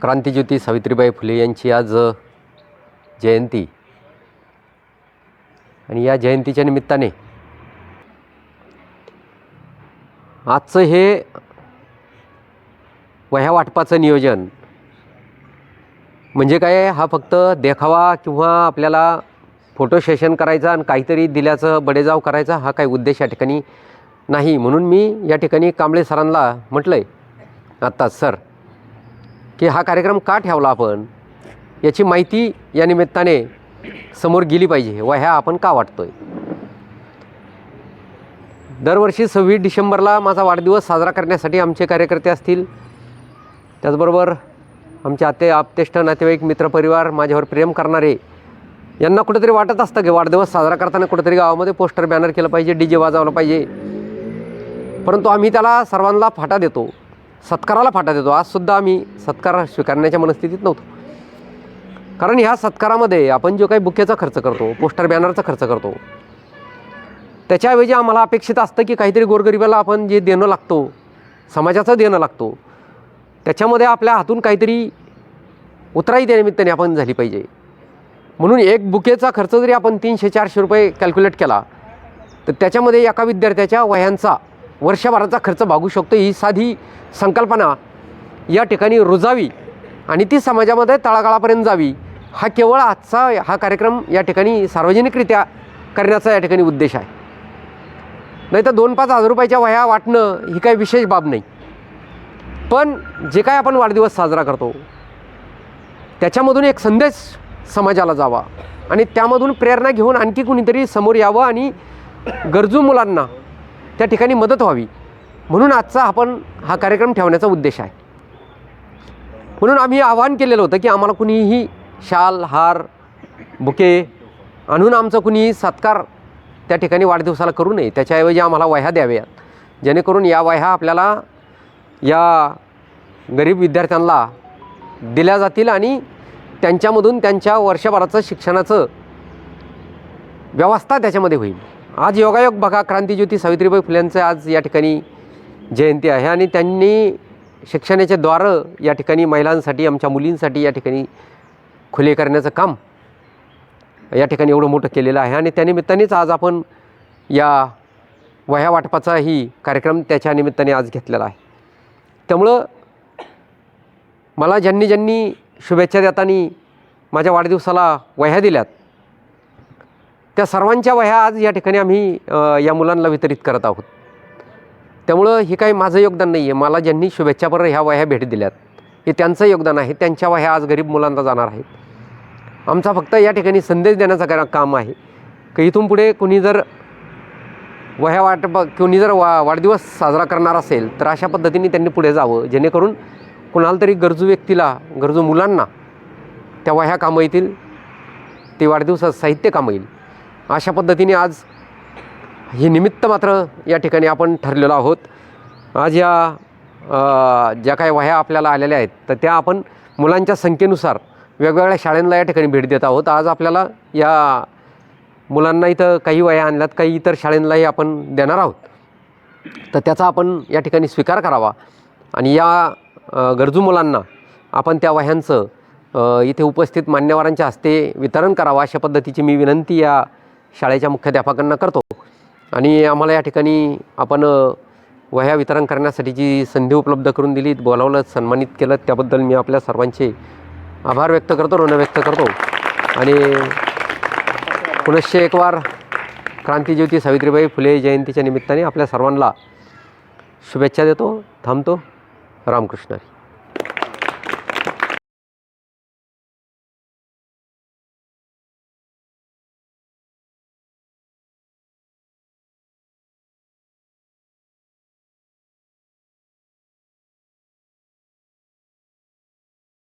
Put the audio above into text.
क्रांतीज्योती सावित्रीबाई फुले यांची आज जयंती. आणि या जयंतीच्या निमित्ताने आजचं हे वह्या वाटपाचं नियोजन. म्हणजे काय हा फक्त देखावा किंवा आपल्याला फोटो सेशन करायचा आणि काहीतरी दिल्याचं बडेजाव करायचा हा काही उद्देश या ठिकाणी नाही. म्हणून मी या ठिकाणी कांबळे सरांना म्हटलं आहे आत्ताच सर की हा कार्यक्रम का ठेवला आपण? याची माहिती या निमित्ताने समोर गेली पाहिजे. व ह्या आपण का वाटतो आहे दरवर्षी सव्वीस डिसेंबरला माझा वाढदिवस साजरा करण्यासाठी आमचे कार्यकर्ते असतील. त्याचबरोबर आमचे आते आपतेष्ट नातेवाईक मित्रपरिवार माझ्यावर प्रेम करणारे यांना कुठेतरी वाटत असतं की वाढदिवस साजरा करताना कुठेतरी गावामध्ये पोस्टर बॅनर केलं पाहिजे डी जे वाजवला पाहिजे. परंतु आम्ही त्याला सर्वांना फाटा देतो. सत्काराला फाटा देतो. आजसुद्धा आम्ही सत्कार स्वीकारण्याच्या मनस्थितीत नव्हतो. कारण ह्या सत्कारामध्ये आपण जो काही बुकेचा खर्च करतो पोस्टर बॅनरचा खर्च करतो त्याच्याऐवजी आम्हाला अपेक्षित असतं की काहीतरी गोरगरिबाला आपण जे देणं लागतो समाजाचं देणं लागतो त्याच्यामध्ये आपल्या हातून काहीतरी उतराई त्यानिमित्ताने आपण झाली पाहिजे. म्हणून एक बुकेचा खर्च जरी आपण तीनशे चारशे रुपये कॅल्क्युलेट केला तर त्याच्यामध्ये एका विद्यार्थ्याच्या वह्यांचा वर्षभराचा खर्च भागू शकतो. ही साधी संकल्पना या ठिकाणी रुजावी आणि ती समाजामध्ये तळागाळापर्यंत जावी हा केवळ आजचा हा कार्यक्रम या ठिकाणी सार्वजनिकरित्या करण्याचा या ठिकाणी उद्देश आहे. नाही तर दोन पाच हजार रुपयाच्या वह्या वाटणं ही काही विशेष बाब नाही. पण जे काय आपण वाढदिवस साजरा करतो त्याच्यामधून एक संदेश समाजाला जावा आणि त्यामधून प्रेरणा घेऊन आणखी कुणीतरी समोर यावं आणि गरजू मुलांना त्या ठिकाणी मदत व्हावी. म्हणून आजचा आपण हा कार्यक्रम ठेवण्याचा उद्देश आहे. म्हणून आम्ही आवाहन केलेलं होतं की आम्हाला कुणीही शाल हार बुके आणून आमचं कुणी सत्कार त्या ठिकाणी वाढदिवसाला करू नये. त्याच्याऐवजी आम्हाला वह्या द्याव्यात. जेणेकरून या वह्या आपल्याला या गरीब विद्यार्थ्यांना दिल्या जातील आणि त्यांच्यामधून त्यांच्या वर्षभराचं शिक्षणाचं व्यवस्था त्याच्यामध्ये होईल. आज योगायोग बघा क्रांतीज्योती सावित्रीबाई फुल्यांचं आज या ठिकाणी जयंती आहे आणि त्यांनी शिक्षणाचे द्वारं या ठिकाणी महिलांसाठी आमच्या मुलींसाठी या ठिकाणी खुले करण्याचं काम या ठिकाणी एवढं मोठं केलेलं आहे. आणि त्यानिमित्तानेच आज आपण या वह्या वाटपाचाही कार्यक्रम त्याच्या निमित्ताने आज घेतलेला आहे. त्यामुळं मला ज्यांनी ज्यांनी शुभेच्छा देताना माझ्या वाढदिवसाला वह्या दिल्यात त्या सर्वांच्या वह्या आज या ठिकाणी आम्ही या मुलांना वितरित करत आहोत. त्यामुळं हे काही माझं योगदान नाही आहे. मला ज्यांनी शुभेच्छापर ह्या वह्या भेट दिल्यात हे त्यांचं योगदान आहे. त्यांच्या वह्या आज गरीब मुलांना जाणार आहेत. आमचा फक्त या ठिकाणी संदेश देण्याचं करा काम आहे. की इथून पुढे कुणी जर वह्या वाट कुणी जर वा वाढदिवस साजरा करणार असेल तर अशा पद्धतीने त्यांनी पुढे जावं. जेणेकरून कुणाला तरी गरजू व्यक्तीला गरजू मुलांना त्या वह्या कामं येतील ते वाढदिवसात साहित्य कामं येईल. अशा पद्धतीने आज हे निमित्त मात्र या ठिकाणी आपण ठरलेलो आहोत. आज या ज्या काही वह्या आपल्याला आलेल्या आहेत तर त्या आपण मुलांच्या संख्येनुसार वेगवेगळ्या शाळांना या ठिकाणी भेट देत आहोत. आज आपल्याला या मुलांना इथं काही वह्या आणल्यात काही इतर शाळेंनाही आपण देणार आहोत. तर त्याचा आपण या ठिकाणी स्वीकार करावा. आणि या गरजू मुलांना आपण त्या वह्यांचं इथे उपस्थित मान्यवरांच्या हस्ते वितरण करावं अशा पद्धतीची मी विनंती या शाळेच्या मुख्याध्यापकांना करतो. आणि आम्हाला या ठिकाणी आपण वह्या वितरण करण्यासाठी जी संधी उपलब्ध करून दिली बोलावलं सन्मानित केलं त्याबद्दल मी आपल्या सर्वांचे आभार व्यक्त करतो ऋण व्यक्त करतो. आणि पुनश्च एक वार क्रांतीज्योती सावित्रीबाई फुले जयंतीच्या निमित्ताने आपल्या सर्वांना शुभेच्छा देतो थांबतो. रामकृष्ण